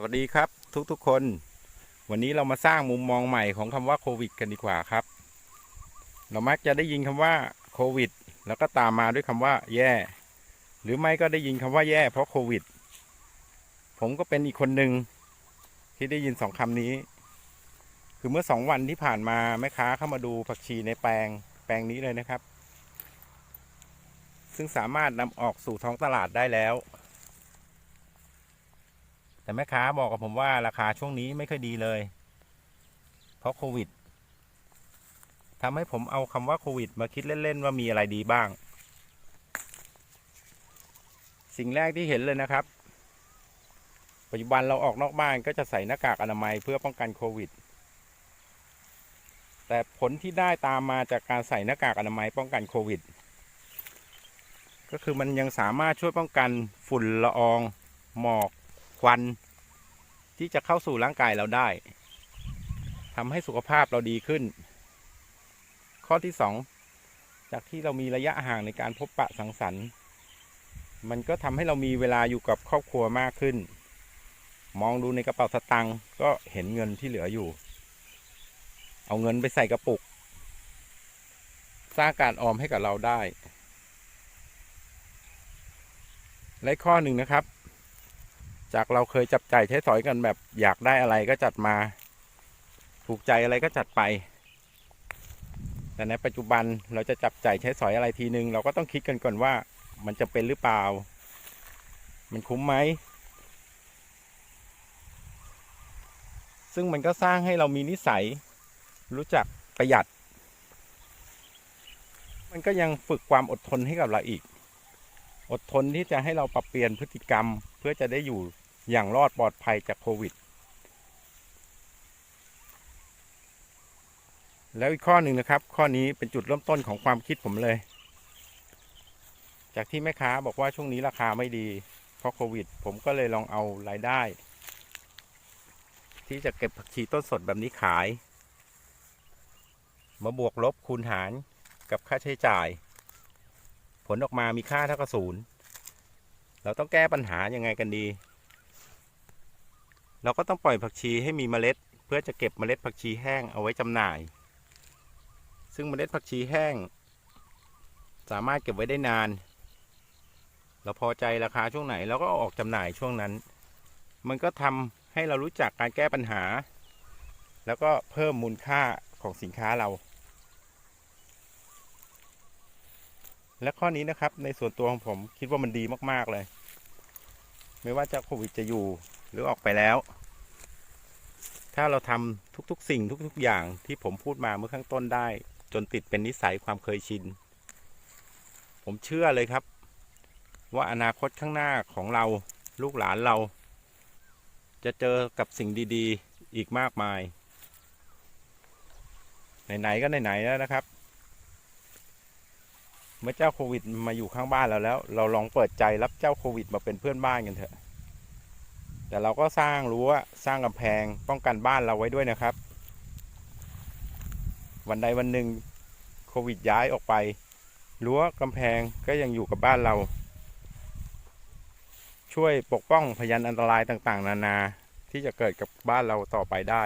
สวัสดีครับทุกๆคน วันนี้เรามาสร้างมุมมองใหม่ของคำว่าโควิดกันดีกว่าครับ เรามักจะได้ยินคำว่าโควิด แล้วก็ตามมาด้วยคำว่า แย่ หรือไม่ก็ได้ยินคำว่าแย่ เพราะโควิด ผมก็เป็นอีกคนหนึ่งที่ได้ยินสองคำนี้ คือเมื่อสองวันที่ผ่านมาแม่ค้าเข้ามาดูผักชีในแปลงแปลงนี้เลยนะครับ ซึ่งสามารถนำออกสู่ท้องตลาดได้แล้ว แต่แม่ค้าบอกกับผมว่าราคาช่วงนี้ไม่ค่อยดีเลย เพราะโควิดทำให้ผมเอาคำว่าโควิด มาคิดเล่น ๆ ว่ามีอะไรดีบ้าง สิ่งแรกที่เห็นเลยนะครับ ปัจจุบันเราออกนอกบ้านก็จะใส่หน้ากากอนามัยเพื่อป้องกันโควิด แต่ผลที่ได้ตามมาจากการใส่หน้ากากอนามัยป้องกันโควิด ก็คือมันยังสามารถช่วยป้องกันฝุ่นละออง หมอก ควันที่จะเข้าสู่ร่างกายเราได้ทำให้สุขภาพเราดีขึ้น ข้อที่สองจากที่เรามีระยะห่างในการพบปะสังสรรค์ มันก็ทำให้เรามีเวลาอยู่กับครอบครัวมากขึ้น มองดูในกระเป๋าสตังค์ก็เห็นเงินที่เหลืออยู่ เอาเงินไปใส่กระปุก สร้างการออมให้กับเราได้ และข้อหนึ่งนะครับ จากเราเคยจับจ่ายใช้สอยกันแบบอยากได้อะไรก็จัดมา ถูกใจอะไรก็จัดไป แต่ในปัจจุบันเราจะจับจ่ายใช้สอยอะไรทีนึง เราก็ต้องคิดกันก่อนว่ามันจะเป็นหรือเปล่า มันคุ้มไหม ซึ่งมันก็สร้างให้เรามีนิสัย รู้จักประหยัด มันก็ยังฝึกความอดทนให้กับเราอีก อดทนที่จะให้เราปรับเปลี่ยนพฤติกรรมเพื่อจะได้อยู่ อย่างรอดปลอดภัยจากโควิด แล้วอีกข้อหนึ่งนะครับ ข้อนี้เป็นจุดเริ่มต้นของความคิดผมเลย จากที่แม่ค้าบอกว่าช่วงนี้ราคาไม่ดี เพราะโควิด ผมก็เลยลองเอารายได้ ที่จะเก็บผักชีต้นสดแบบนี้ขาย มาบวกลบคูณหารกับค่าใช้จ่าย ผลออกมามีค่าเท่ากับศูนย์เราต้องแก้ปัญหายังไงกันดี เราก็ต้องปล่อยผักชีให้มีเมล็ด เพื่อจะเก็บเมล็ดผักชีแห้งเอาไว้จำหน่าย ซึ่งเมล็ดผักชีแห้ง สามารถเก็บไว้ได้นาน เราพอใจราคาช่วงไหนเราก็อออกจำหน่ายช่วงนั้น มันก็ทำให้เรารู้จักการแก้ปัญหา แล้วก็เพิ่มมูลค่าของสินค้าเรา และข้อนี้นะครับในส่วนตัวของผมคิดว่ามันดีมากๆเลย ไม่ว่าจะโควิดจะอยู่ หรือออกไปแล้ว ถ้าเราทำทุกๆ สิ่งทุกๆ อย่างที่ผมพูดมาเมื่อข้างต้นได้ จนติดเป็นนิสัยความเคยชิน ผมเชื่อเลยครับ ว่าอนาคตข้างหน้าของเราลูกหลานเรา จะเจอกับสิ่งดีๆ อีกมากมาย ไหนๆก็ไหนๆแล้วนะครับ เมื่อเจ้าโควิดมาอยู่ข้างบ้านเราแล้ว เราลองเปิดใจรับเจ้าโควิดมาเป็นเพื่อนบ้านกันเถอะ แต่เราก็สร้างรั้วสร้างกำแพงป้องกันบ้านเราไว้ด้วยนะครับ วันใดวันหนึ่งโควิดย้ายออกไปรั้วกำแพงก็ยังอยู่กับบ้านเรา ช่วยปกป้องพยานอันตรายต่างๆ นานาที่จะเกิดกับบ้านเราต่อไปได้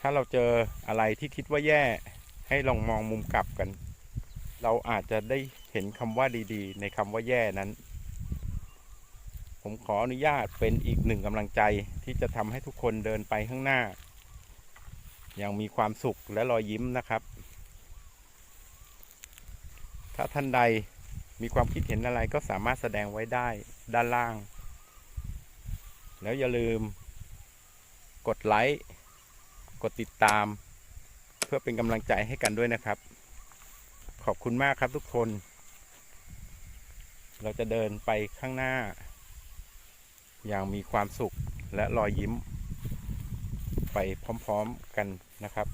ถ้าเราเจออะไรที่คิดว่าแย่ให้ลองมองมุมกลับกัน เราอาจจะได้เห็นคำว่าดีๆ ในคำว่าแย่นั้น ผมขออนุญาตเป็นอีกหนึ่งกำลังใจที่จะทำให้ทุกคนเดินไปข้างหน้า อย่างมีความสุขและรอยยิ้มนะครับ ถ้าท่านใดมีความคิดเห็นอะไรก็สามารถแสดงไว้ได้ด้านล่าง แล้วอย่าลืม กดไลค์กดติดตาม เพื่อเป็นกำลังใจให้กันด้วยนะครับ ขอบคุณมากครับทุกคน เราจะเดินไปข้างหน้า อย่างมีความสุขและรอยยิ้ม ไปพร้อมๆกันนะครับ